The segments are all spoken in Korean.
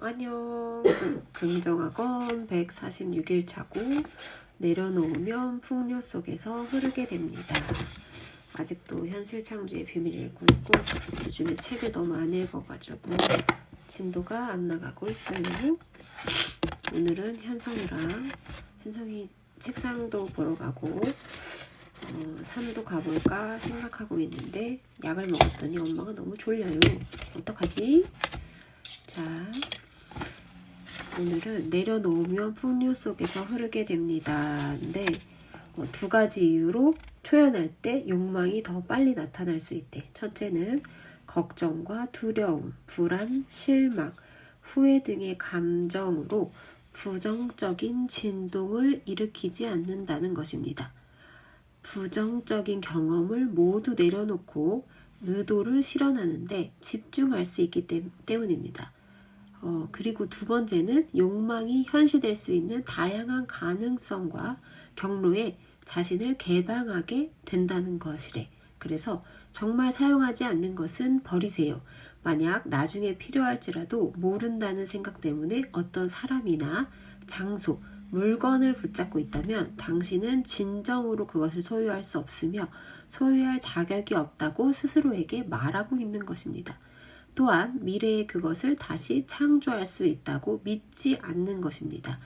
안녕. 긍정학원 146일 차고 내려놓으면 풍요 속에서 흐르게 됩니다. 아직도 현실 창조의 비밀을 있고 요즘에 책을 너무 안 읽어가지고 진도가 안 나가고 있어요. 오늘은 현성이랑 현성이 책상도 보러 가고 어, 산도 가볼까 생각하고 있는데 약을 먹었더니 엄마가 너무 졸려요. 어떡하지? 자, 오늘은 내려놓으면 풍류 속에서 흐르게 됩니다. 근데 어, 두 가지 이유로 초연할 때 욕망이 더 빨리 나타날 수 있대. 첫째는 걱정과 두려움, 불안, 실망, 후회 등의 감정으로 부정적인 진동을 일으키지 않는다는 것입니다. 부정적인 경험을 모두 내려놓고 의도를 실현하는데 집중할 수 있기 때- 때문입니다. 어, 그리고 두 번째는 욕망이 현시될 수 있는 다양한 가능성과 경로에 자신을 개방하게 된다는 것이래. 그래서 정말 사용하지 않는 것은 버리세요. 만약 나중에 필요할지라도 모른다는 생각 때문에 어떤 사람이나 장소, 물건을 붙잡고 있다면 당신은 진정으로 그것을 소유할 수 없으며 소유할 자격이 없다고 스스로에게 말하고 있는 것입니다. 또한 미래에 그것을 다시 창조할 수 있다고 믿지 않는 것입니다.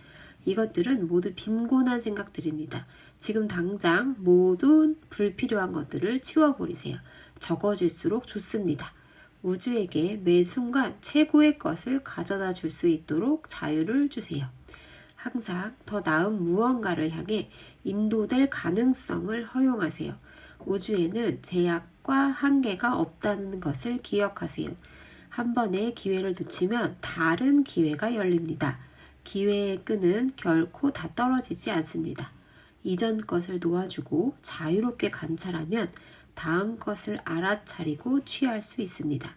이것들은 모두 빈곤한 생각들입니다. 지금 당장 모든 불필요한 것들을 치워버리세요. 적어질수록 좋습니다. 우주에게 매 순간 최고의 것을 가져다 줄 수 있도록 자유를 주세요. 항상 더 나은 무언가를 향해 인도될 가능성을 허용하세요. 우주에는 제약과 한계가 없다는 것을 기억하세요. 한 번의 기회를 놓치면 다른 기회가 열립니다. 기회의 끈은 결코 다 떨어지지 않습니다. 이전 것을 놓아주고 자유롭게 관찰하면 다음 것을 알아차리고 취할 수 있습니다.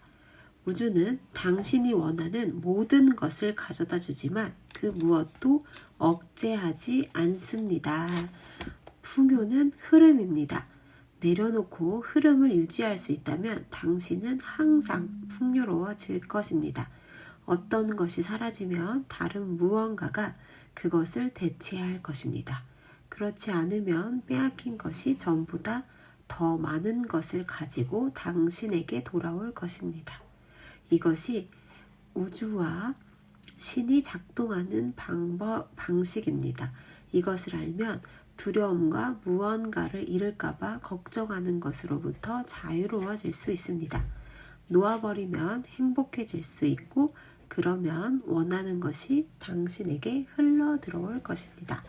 우주는 당신이 원하는 모든 것을 가져다 주지만 그 무엇도 억제하지 않습니다. 풍요는 흐름입니다. 내려놓고 흐름을 유지할 수 있다면 당신은 항상 풍요로워질 것입니다. 어떤 것이 사라지면 다른 무언가가 그것을 대체할 것입니다. 그렇지 않으면 빼앗긴 것이 전보다 더 많은 것을 가지고 당신에게 돌아올 것입니다. 이것이 우주와 신이 작동하는 방법, 방식입니다. 이것을 알면 두려움과 무언가를 잃을까봐 걱정하는 것으로부터 자유로워질 수 있습니다. 놓아버리면 행복해질 수 있고, 그러면 원하는 것이 당신에게 흘러 들어올 것입니다.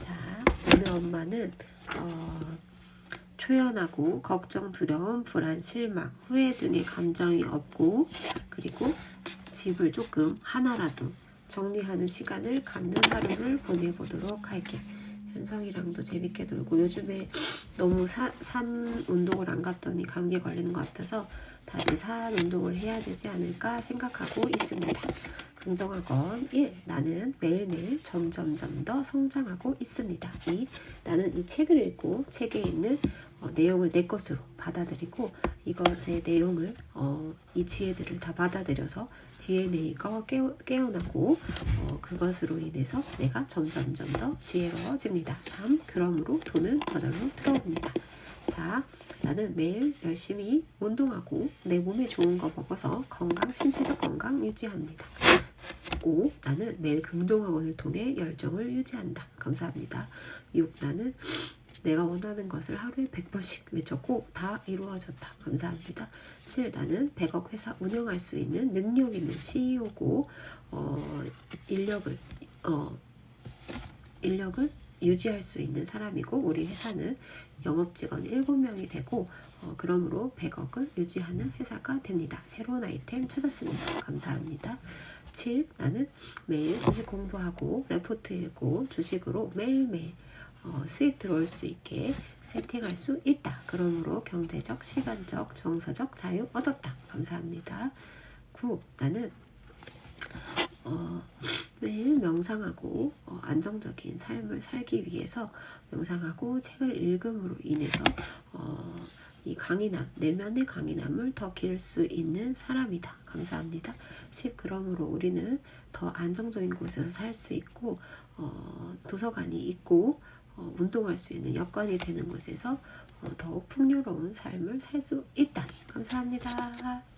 자, 오늘 엄마는, 어, 초연하고 걱정, 두려움, 불안, 실망, 후회 등의 감정이 없고 그리고 집을 조금 하나라도 정리하는 시간을 갖는 하루를 보내보도록 할게. 현성이랑도 재밌게 놀고 요즘에 너무 사, 산 운동을 안 갔더니 감기 걸리는 것 같아서 다시 산 운동을 해야 되지 않을까 생각하고 있습니다. 긍정학원 1. 나는 매일매일 점점점 더 성장하고 있습니다. 2. 나는 이 책을 읽고 책에 있는 어, 내용을 내 것으로 받아들이고 이것의 내용을 어, 이 지혜들을 다 받아들여서 DNA가 깨어, 깨어나고 어, 그것으로 인해서 내가 점점점 더 지혜로워집니다. 3. 그러므로 돈은 저절로 들어옵니다. 4. 나는 매일 열심히 운동하고 내 몸에 좋은 거 먹어서 건강, 신체적 건강 유지합니다. 5. 나는 매일 긍정학원을 통해 열정을 유지한다. 감사합니다. 6. 나는 내가 원하는 것을 하루에 100번씩 외쳤고 다 이루어졌다. 감사합니다. 7. 나는 100억 회사 운영할 수 있는 능력 있는 CEO고 어, 인력을 어, 인력을 유지할 수 있는 사람이고 우리 회사는 영업 직원 7명이 되고 어, 그러므로 100억을 유지하는 회사가 됩니다. 새로운 아이템 찾았습니다. 감사합니다. 7. 나는 매일 주식 공부하고 레포트 읽고 주식으로 매일매일 어, 수익 들어올 수 있게 세팅할 수 있다. 그러므로 경제적, 시간적, 정서적 자유 얻었다. 감사합니다. 9. 나는 어, 매일 명상하고 어, 안정적인 삶을 살기 위해서 명상하고 책을 읽음으로 인해서 어, 이 강인함, 내면의 강인함을 더 기를 수 있는 사람이다. 감사합니다. 10. 그러므로 우리는 더 안정적인 곳에서 살 수 있고 어, 도서관이 있고 어, 운동할 수 있는 여건이 되는 곳에서 어, 더욱 풍요로운 삶을 살 수 있다. 감사합니다.